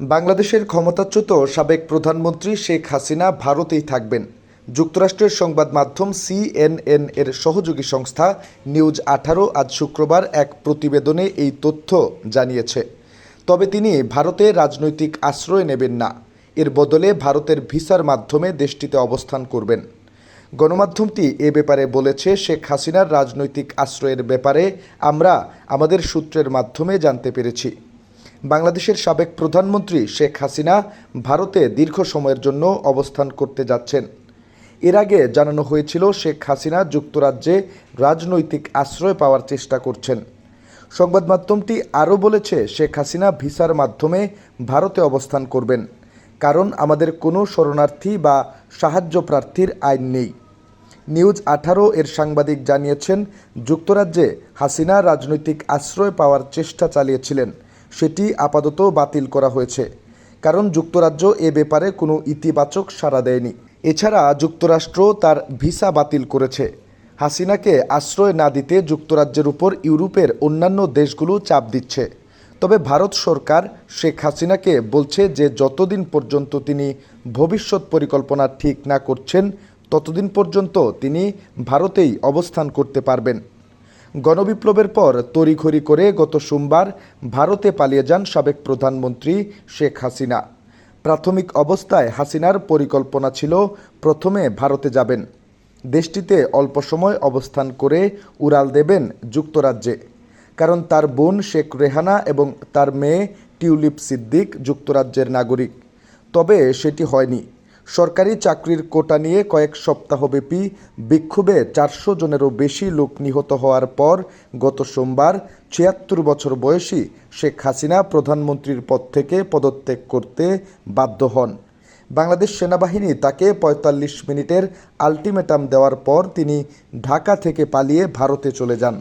বাংলাদেশের ক্ষমতাচ্যুত সাবেক প্রধানমন্ত্রী শেখ হাসিনা ভারতেই থাকবেন। যুক্তরাষ্ট্রের সংবাদ মাধ্যম সিএনএন এর সহযোগী সংস্থা নিউজ আঠারো আজ শুক্রবার এক প্রতিবেদনে এই তথ্য জানিয়েছে। তবে তিনি ভারতে রাজনৈতিক আশ্রয় নেবেন না। এর বদলে ভারতের ভিসার মাধ্যমে দেশটিতে অবস্থান করবেন। গণমাধ্যমটি এ ব্যাপারে বলেছে, শেখ হাসিনার রাজনৈতিক আশ্রয়ের ব্যাপারে আমরা আমাদের সূত্রের মাধ্যমে জানতে পেরেছি। বাংলাদেশের সাবেক প্রধানমন্ত্রী শেখ হাসিনা ভারতে দীর্ঘ সময়ের জন্য অবস্থান করতে যাচ্ছেন। এর আগে জানানো হয়েছিল, শেখ হাসিনা যুক্তরাজ্যে রাজনৈতিক আশ্রয় পাওয়ার চেষ্টা করছেন। সংবাদ মাধ্যমটি আরও বলেছে, শেখ হাসিনা ভিসার মাধ্যমে ভারতে অবস্থান করবেন, কারণ আমাদের কোনো শরণার্থী বা সাহায্য প্রার্থীর আইন নেই। নিউজ আঠারো এর সাংবাদিক জানিয়েছেন, যুক্তরাজ্যে হাসিনা রাজনৈতিক আশ্রয় পাওয়ার চেষ্টা চালিয়েছিলেন। সেটি আপাতত বাতিল করা হয়েছে। কারণ যুক্তরাজ্য এ ব্যাপারে কোনো ইতিবাচক সাড়া দেয়নি। এছাড়া যুক্তরাষ্ট্র তার ভিসা বাতিল করেছে। হাসিনাকে আশ্রয় না দিতে যুক্তরাজ্যের উপর ইউরোপের অন্যান্য দেশগুলো চাপ দিচ্ছে। তবে ভারত সরকার শেখ হাসিনাকে বলছে যে যতদিন পর্যন্ত তিনি ভবিষ্যৎ পরিকল্পনা ঠিক না করছেন, ততদিন পর্যন্ত তিনি ভারতেই অবস্থান করতে পারবেন। গণবিপ্লবের পর তড়িঘড়ি করে গত সোমবার ভারতে পালিয়ে যান সাবেক প্রধানমন্ত্রী শেখ হাসিনা। প্রাথমিক অবস্থায় হাসিনার পরিকল্পনা ছিল প্রথমে ভারতে যাবেন। দেশটিতে অল্প সময় অবস্থান করে উড়াল দেবেন যুক্তরাজ্যে। কারণ তার বোন শেখ রেহানা এবং তার মেয়ে টিউলিপ সিদ্দিক যুক্তরাজ্যের নাগরিক। তবে সেটি হয়নি। সরকারি চাকরির কোটা নিয়ে কয়েক সপ্তাহব্যাপী বিক্ষোভে চারশো জনেরও বেশি লোক নিহত হওয়ার পর গত সোমবার ছিয়াত্তর বছর বয়সী শেখ হাসিনা প্রধানমন্ত্রীর পদ থেকে পদত্যাগ করতে বাধ্য হন। বাংলাদেশ সেনাবাহিনী তাকে পঁয়তাল্লিশ মিনিটের আলটিমেটাম দেওয়ার পর তিনি ঢাকা থেকে পালিয়ে ভারতে চলে যান।